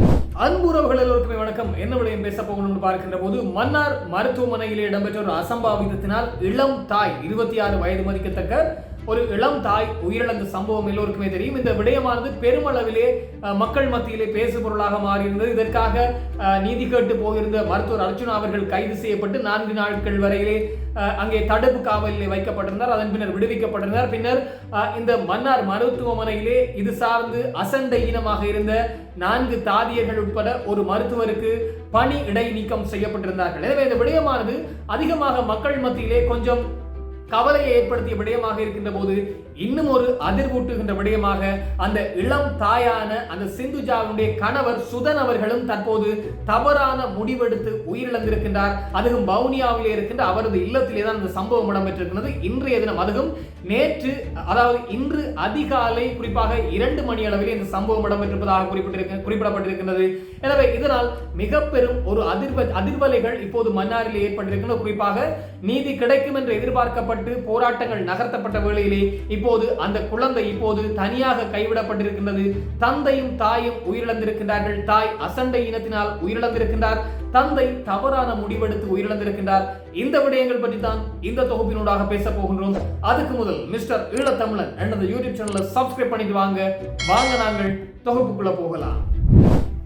அன்புறவுகள் எல்லோருக்குமே வணக்கம். என்ன விடயம் பேச போகணும்னு பார்க்கின்ற போது மன்னார் மருத்துவமனையிலே இடம்பெற்ற ஒரு அசம்பாவிதத்தினால் இளம் தாய் இருபத்தி ஆறு வயது மதிக்கத்தக்க ஒரு இளம் தாய் உயிரிழந்த சம்பவம் எல்லோருக்குமே தெரியும். இந்த விடயமானது பெருமளவிலே மக்கள் மத்தியிலே பேசு பொருளாக மாறியிருந்தது. இதற்காக நீதி கேட்டு போயிருந்த மருத்துவர் அர்ஜுனா அவர்கள் கைது செய்யப்பட்டு நான்கு நாட்கள் வரையிலே அங்கே தடுப்பு காவலிலே வைக்கப்பட்டிருந்தார். அதன் பின்னர் விடுவிக்கப்பட்டிருந்தார். பின்னர் இந்த மன்னார் மருத்துவமனையிலே இது சார்ந்து அசண்டை இனமாக இருந்த நான்கு தாதியர்கள் உட்பட ஒரு மருத்துவருக்கு பணி இடைநீக்கம் செய்யப்பட்டிருந்தார்கள். எனவே இந்த விடயமானது அதிகமாக மக்கள் மத்தியிலே கொஞ்சம் கவலையை ஏற்படுத்திய விடயமாக இருக்கின்ற போது இன்னும் ஒரு அதிர்வூட்டுகின்ற விடயமாக அந்த இளம் தாயான அந்த சிந்துஜாவுடைய கணவர் சுதன் அவர்களும் தற்போது தவறான முடிவெடுத்து உயிரிழந்திருக்கின்றார். அதுவும் பவுனியாவிலே இருக்கின்ற அவரது இல்லத்திலே தான் இந்த சம்பவம் இடம்பெற்றிருக்கிறது இன்றைய தினம் அதுவும் நேற்று அதாவது இன்று அதிகாலை குறிப்பாக இரண்டு மணி அளவில் இந்த சம்பவம் இடம்பெற்றிருப்பதாக குறிப்பிட்டிருக்க குறிப்பிடப்பட்டிருக்கின்றது. எனவே இதனால் மிக பெரும் ஒரு அதிர்வ அதிர்வலைகள் இப்போது மன்னாரில் ஏற்பட்டிருக்கின்றன. குறிப்பாக நீதி கிடைக்கும் என்று எதிர்பார்க்கப்பட்டு போராட்டங்கள் நகர்த்தப்பட்ட வேளையிலே இப்போ இப்போது அந்த குழந்தை இப்போது தனியாக கைவிடப்பட்டிருக்கின்றது. தந்தையும் தாயும் உயிரிழந்திருக்கின்றார்கள். தாய் அசண்டை இனத்தினால் உயிரிழந்திருக்கின்றார். தந்தை தவறான முடிவெடுத்து உயிரிழந்திருக்கின்றார். இந்த விடயங்கள் பற்றி தான் இந்த தொகுப்பினூடாக பேச போகின்றோம். அதுக்கு முதல் மிஸ்டர் ஈழத்தமிழன் எனது யூடியூப் சேனலை சப்ஸ்கிரைப் பண்ணிட்டு வாங்க. வாங்க நாங்கள் தொகுப்புக்குள்ள போகலாம்.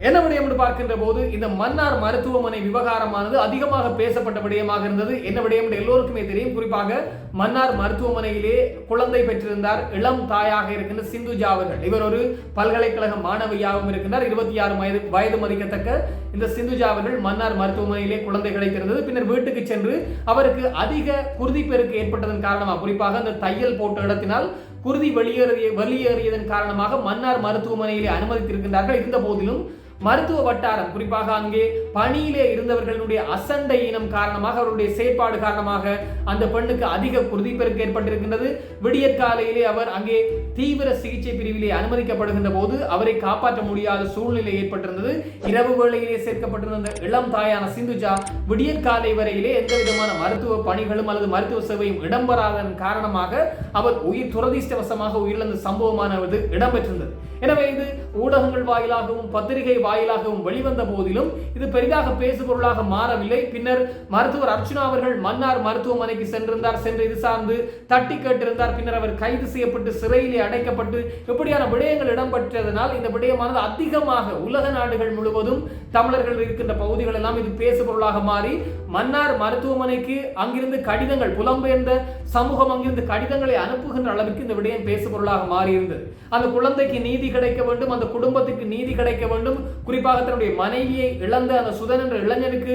என்ன விடயம் என்று பார்க்கின்ற போது இந்த மன்னார் மருத்துவமனை விவகாரமானது அதிகமாக பேசப்பட்ட விடயமாக இருந்தது. என்ன விடயம் என்று எல்லோருக்குமே தெரியும். குறிப்பாக மன்னார் மருத்துவமனையிலே குழந்தை பெற்றிருந்தார். இளம் தாயாக இருக்கின்ற சிந்துஜா அவர்கள். இவர் ஒரு பல்கலைக்கழக மாணவியாகவும் இருக்கின்றார். இருபத்தி ஆறு வயது வயது மதிக்கத்தக்க இந்த சிந்துஜா அவர்கள் மன்னார் மருத்துவமனையிலே குழந்தை கிடைத்திருந்தது. பின்னர் வீட்டுக்கு சென்று அவருக்கு அதிக குருதிப்பெருக்கு ஏற்பட்டதன் காரணமாக குறிப்பாக அந்த தையல் போட்ட இடத்தினால் குருதி வெளியேறிய வெளியேறியதன் காரணமாக மன்னார் மருத்துவமனையிலே அனுமதித்திருக்கின்றார்கள். இருந்த போதிலும் மருத்துவ வட்டாரம் குறிப்பாக அங்கே பணியிலே இருந்தவர்களுடைய அசண்டை இனம் காரணமாக அவருடைய செயற்பாடு காரணமாக அந்த பெண்ணுக்கு அதிக குருதிப்பெருக்கு ஏற்பட்டிருக்கின்றது. விடியற்காலையிலே அவர் அங்கே தீவிர சிகிச்சை பிரிவிலே அனுமதிக்கப்படுகின்ற போது அவரை காப்பாற்ற முடியாத சூழ்நிலை ஏற்பட்டிருந்தது. இரவு வேளையிலே சேர்க்கப்பட்டிருந்த இளம் தாயான சிந்துஜா விடியற்காலை வரையிலே எந்த விதமான மருத்துவ பணிகளும் அல்லது மருத்துவ சேவையும் இடம்பெறாத காரணமாக அவர் உயிர் துரதிர்ஷ்டவசமாக உயிரிழந்த சம்பவமானது இடம்பெற்றிருந்தது. எனவே இது ஊடகங்கள் வாயிலாகவும் பத்திரிகை வாயிலாகவும் வெளிவந்த போதிலும் இது பெரிதாக பேசுபொருளாக மாறவில்லை. பின்னர் மருத்துவர் அர்ச்சுனா அவர்கள் மன்னார் மருத்துவமனைக்கு சென்றிருந்தார். சென்று இது சார்ந்து தட்டி கேட்டிருந்தார். பின்னர் அவர் கைது செய்யப்பட்டு சிறையிலே அடைக்கப்பட்டு இப்படியான விடயங்கள் இடம்பெற்றதனால் இந்த விடயமானது அதிகமாக உலக நாடுகள் முழுவதும் தமிழர்கள் இருக்கின்ற பகுதிகள் எல்லாம் இது பேசுபொருளாக மாறி மன்னார் மருத்துவமனைக்கு அங்கிருந்து கடிதங்கள் புலம்பெயர்ந்த சமூகம் அங்கிருந்து கடிதங்களை அனுப்புகின்ற அளவுக்கு இந்த விடயம் பேசுபொருளாக மாறியிருந்தது. அந்த குழந்தைக்கு நீதி கிடைக்க வேண்டும் அந்த குடும்பத்துக்கு நீதி கிடைக்க வேண்டும் குறிப்பாக தன்னுடைய மனைவியை இழந்த அந்த சுதன் என்ற இளைஞனுக்கு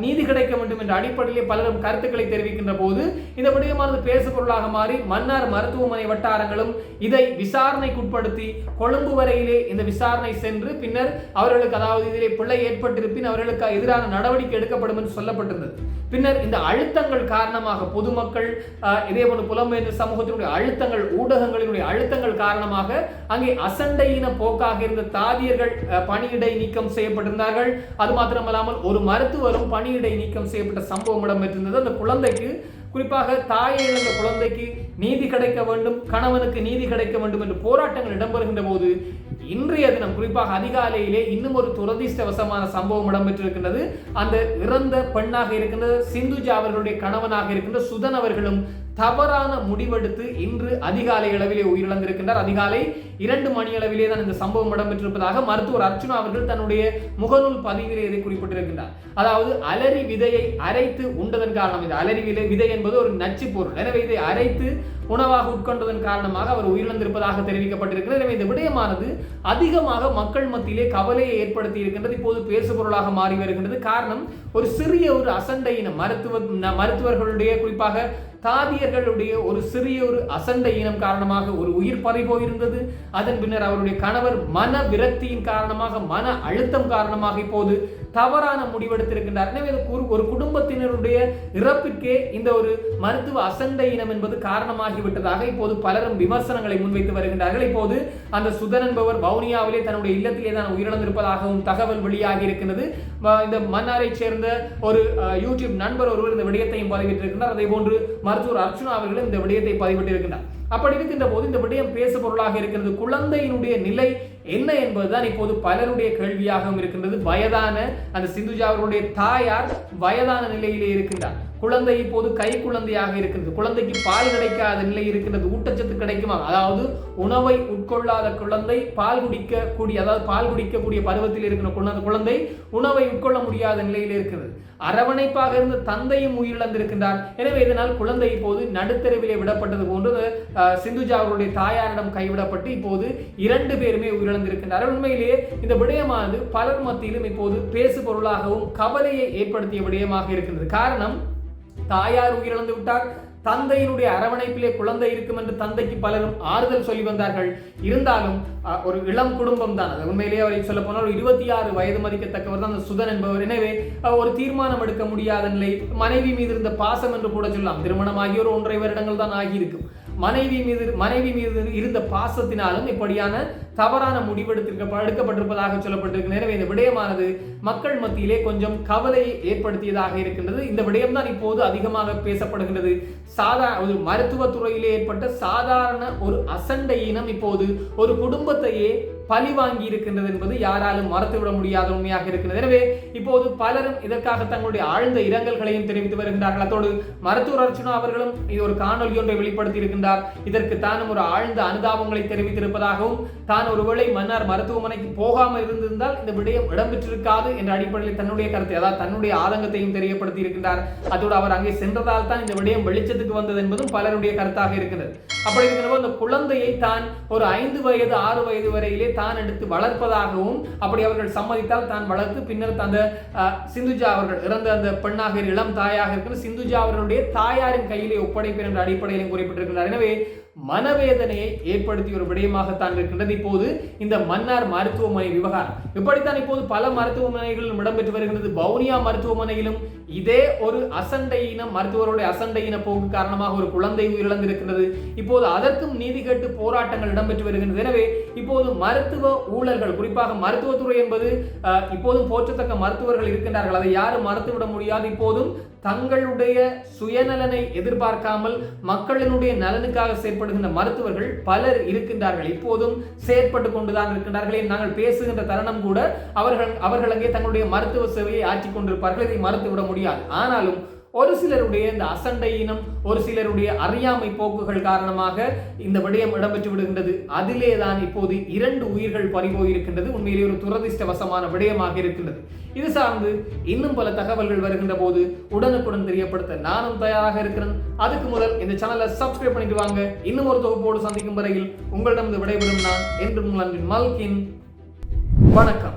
நீதி கிடைக்க வேண்டும் என்ற அடிப்படையிலே பலரும் கருத்துக்களை தெரிவிக்கின்ற போது இந்த விடயமானது பேசுபொருளாக மாறி மன்னார் மருத்துவமனை வட்டாரங்களும் இதை விசாரணைக்குட்படுத்தி கொழும்பு வரையிலே இந்த விசாரணை சென்று பின்னர் அவர்களுக்கு அதாவது இதிலே பிள்ளை ஏற்பட்டிருப்பின் அவர்களுக்கு எதிரான நடவடிக்கை எடுக்கப்படும் என்று சொல்லப்பட்டிருந்தது. பின்னர் இந்த அழுத்தங்கள் காரணமாக பொதுமக்கள் இதே போன்ற புலம்பெயர்ந்த சமூகத்தினுடைய அழுத்தங்கள் ஊடகங்களினுடைய அழுத்தங்கள் காரணமாக அங்கே அசண்டையின போக்காக இருந்த தாதியர்கள் அஹ், பணியிடை நீக்கம் செய்யப்பட்டிருந்தார்கள். அது மாத்திரமல்லாமல் ஒரு மருத்துவரும் பணியிடை நீக்கம் செய்யப்பட்ட சம்பவம் இடம்பெற்றிருந்தது. அந்த குழந்தைக்கு குறிப்பாக தாயை இழந்த குழந்தைக்கு நீதி கிடைக்க வேண்டும் கணவனுக்கு நீதி கிடைக்க வேண்டும் என்று போராட்டங்கள் இடம்பெறுகின்ற போது இன்றைய தினம் குறிப்பாக அதிகாலையிலே இன்னும் ஒரு துரதிர்ஷ்டவசமான சம்பவம் இடம்பெற்றிருக்கின்றது. அந்த இறந்த பெண்ணாக இருக்கின்ற சிந்துஜா அவர்களுடைய கணவனாக இருக்கின்ற சுதன் அவர்களும் தவறான முடிவெடுத்து இன்று அதிகாலை அளவிலே உயிரிழந்திருக்கின்றார். அதிகாலை இரண்டு மணி அளவிலே தான் இந்த சம்பவம் இடம்பெற்றிருப்பதாக மருத்துவர் அர்ச்சுனா அவர்கள் தன்னுடைய முகநூல் பதிவிலே இதை குறிப்பிட்டிருக்கின்றார். அதாவது அலரி விதையை அரைத்து உண்டதன் காரணம் இது. அலரி விதை விதை என்பது ஒரு நச்சு பொருள். எனவே இதை அரைத்து உணவாக உட்கொண்டதன் காரணமாக அவர் உயிரிழந்திருப்பதாக தெரிவிக்கப்பட்டிருக்கிறது. எனவே இந்த விடயமானது அதிகமாக மக்கள் மத்தியிலே கவலையை ஏற்படுத்தி இருக்கின்றது. இப்போது பேசுபொருளாக மாறி வருகின்றது. காரணம் ஒரு சிறிய ஒரு அசண்டையின மருத்துவ மருத்துவர்களுடைய குறிப்பாக தாதியர்களுடைய ஒரு சிறிய ஒரு அசண்டை இனம் காரணமாக ஒரு உயிர் பறி போயிருந்தது. அதன் பின்னர் அவருடைய கணவர் மன விரக்தியின் காரணமாக மன அழுத்தம் காரணமாக இப்போது தவறான முடிவெடுத்திருக்கின்றார். எனவே ஒரு- குடும்பத்தினருடைய இறப்புக்கே இந்த ஒரு மருத்துவ அசண்டை இனம் என்பது காரணமாகிவிட்டதாக இப்போது பலரும் விமர்சனங்களை முன்வைத்து வருகின்றார்கள். இப்போது அந்த சுதன் என்பவர் வவுனியாவிலே தன்னுடைய இல்லத்திலே தான் உயிரிழந்திருப்பதாகவும் தகவல் வெளியாகி இருக்கின்றது இந்த மன்னாரை சேர்ந்த ஒரு யூடியூப் நண்பர் ஒருவர் இந்த விடயத்தையும் பதிவிட்டிருக்கின்றார். அதே போன்று மருத்துவர் அர்ச்சுனா அவர்களும் இந்த விடயத்தை பதிவிட்டிருக்கின்றார். அப்படி இருக்கின்ற போது இந்த விடயம் பேசு பொருளாக இருக்கிறது. குழந்தையினுடைய நிலை என்ன என்பதுதான் இப்போது பலருடைய கேள்வியாகவும் இருக்கின்றது. வயதான அந்த சிந்துஜா அவர்களுடைய தாயார் வயதான நிலையிலே இருக்கின்றார். குழந்தை இப்போது கை குழந்தையாக இருக்கிறது. குழந்தைக்கு பால் கிடைக்காத நிலை இருக்கின்றது. ஊட்டச்சத்து கிடைக்குமா? அதாவது உணவை உட்கொள்ளாத குழந்தை பால் குடிக்கக்கூடிய அதாவது பால் குடிக்கக்கூடிய பருவத்தில் இருக்கிற குழந்தை குழந்தை உணவை உட்கொள்ள முடியாத நிலையில் இருக்கிறது. அரவணைப்பாக இருந்த தந்தையும் உயிரிழந்திருக்கின்றார். எனவே இதனால் குழந்தை இப்போது நடுத்தரவிலே விடப்பட்டது போன்று சிந்துஜா அவருடைய தாயாரிடம் கைவிடப்பட்டு இப்போது இரண்டு பேருமே உயிரிழந்திருக்கின்றார்கள். உண்மையிலேயே இந்த விடயமானது பலர் மத்தியிலும் இப்போது பேசு பொருளாகவும் கவலையை ஏற்படுத்திய விடயமாக இருக்கின்றது. காரணம் தாயார் உயிரிழந்து விட்டார். தந்தையினுடைய அரவணைப்பிலே குழந்தை இருக்கும் என்று தந்தைக்கு பலரும் ஆறுதல் சொல்லி வந்தார்கள். இருந்தாலும் ஒரு இளம் குடும்பம் தான் அது உண்மையிலேயே அவரை சொல்ல போனால் இருபத்தி ஆறு வயது மதிக்கத்தக்கவர் தான் அந்த சுதன் என்பவர். எனவே ஒரு தீர்மானம் எடுக்க முடியாத நிலை மனைவி மீது இருந்த பாசம் என்று கூட சொல்லலாம். திருமணமாகி ஒரு ஒன்றரை வருடங்கள் தான் ஆகியிருக்கும். மனைவி மீது மனைவி மீது இருந்த பாசத்தினாலும் இப்படியான தவறான முடிவெடுத்திருக்க எடுக்கப்பட்டிருப்பதாக சொல்லப்பட்டிருக்கு. எனவே இந்த விடயமானது மக்கள் மத்தியிலே கொஞ்சம் கவலையை ஏற்படுத்தியதாக இருக்கின்றது. இந்த விடயம்தான் இப்போது அதிகமாக பேசப்படுகின்றது. சாதா ஒரு மருத்துவத்துறையிலே ஏற்பட்ட சாதாரண ஒரு அசண்டை இனம் இப்போது ஒரு குடும்பத்தையே பழி வாங்கி இருக்கின்றது என்பது யாராலும் மறுத்துவிட முடியாத உண்மையாக இருக்கின்றது. எனவே இப்போது பலரும் இதற்காக தங்களுடைய ஆழ்ந்த இரங்கல்களையும் தெரிவித்து வருகின்றார்கள். அத்தோடு மருத்துவர் அர்ச்சனா அவர்களும் இது ஒரு காணொலி ஒன்றை வெளிப்படுத்தி இருக்கின்றார். இதற்கு தானும் ஒரு ஆழ்ந்த அனுதாபங்களை தெரிவித்திருப்பதாகவும் தான் ஒருவேளை மன்னார் மருத்துவமனைக்கு போகாமல் இருந்திருந்தால் இந்த விடயம் இடம்பெற்றிருக்காது என்ற அடிப்படையில் தன்னுடைய கருத்தை அதாவது தன்னுடைய ஆதங்கத்தையும் தெரியப்படுத்தி இருக்கின்றார். அதோடு அவர் அங்கே சென்றதால் தான் இந்த விடயம் வெளிச்சத்துக்கு வந்தது என்பதும் பலருடைய கருத்தாக இருக்கிறது அப்படி இருக்கிறபோது அந்த குழந்தையை தான் ஒரு ஐந்து வயது ஆறு வயது வரையிலே தான் எடுத்து வளர்ப்பதாகவும் அப்படி அவர்கள் சம்மதித்தால் தான் வளர்த்து பின்னர் அந்த சிந்துஜா அவர்கள் இறந்த அந்த பெண்ணாக இளம் தாயாக இருக்கிற சிந்துஜா அவர்களுடைய தாயாரின் கையிலே ஒப்படைப்பேன் என்ற அடிப்படையிலும் குறிப்பிட்டிருக்கிறார் எனவே மனவேதனையை ஏற்படுத்திய ஒரு விடயமாகத்தான் இருக்கின்றது. இப்போது இந்த மன்னார் மருத்துவமனை விவகாரம். இப்படித்தான் இப்போது பல மருத்துவமனைகளிலும் இடம்பெற்று வருகின்றது. வவுனியா மருத்துவமனையிலும் இதே ஒரு அசண்டையின மருத்துவருடைய அசண்டையின போக்கு காரணமாக ஒரு குழந்தை உயிரிழந்திருக்கிறது இப்போது அதற்கும் நீதி கேட்டு போராட்டங்கள் இடம்பெற்று வருகின்றது. எனவே இப்போது மருத்துவ ஊழல்கள் குறிப்பாக மருத்துவத்துறை என்பது அஹ், இப்போதும் போற்றத்தக்க மருத்துவர்கள் இருக்கின்றார்கள். அதை யாரும் மறுத்துவிட முடியாது. இப்போதும் தங்களுடைய சுயநலனை எதிர்பார்க்காமல் மக்களினுடைய நலனுக்காக செயற்படுகின்ற மருத்துவர்கள் பலர் இருக்கின்றார்கள். இப்போதும் செயற்பட்டு கொண்டுதான் இருக்கின்றார்கள். நாங்கள் பேசுகின்ற தருணம் கூட அவர்கள் அவர்கள் அங்கே தங்களுடைய மருத்துவ சேவையை ஆற்றிக் கொண்டிருப்பார்கள். இதை மறுத்துவிட முடியாது. ஆனாலும் ஒரு சிலருடைய இந்த அசண்டை இனம் ஒரு சிலருடைய அறியாமை போக்குகள் காரணமாக இந்த விடயம் இடம்பெற்று விடுகின்றது. அதிலே தான் இப்போது இரண்டு உயிர்கள் பறிபோயிருக்கின்றது. உண்மையிலே ஒரு துரதிர்ஷ்டவசமான விடயமாக இருக்கின்றது. இது சார்ந்து இன்னும் பல தகவல்கள் வருகின்ற போது உடனுக்குடன் தெரியப்படுத்த நானும் தயாராக இருக்கிறேன். அதுக்கு முதல் இந்த சேனலை சப்ஸ்கிரைப் பண்ணிட்டு வாங்க. இன்னும் ஒரு தொகுப்போடு சந்திக்கும் வரையில் உங்களிடம் விடைபெறும் நான் என்று உங்கள் அன்பின் மல்கின். வணக்கம்.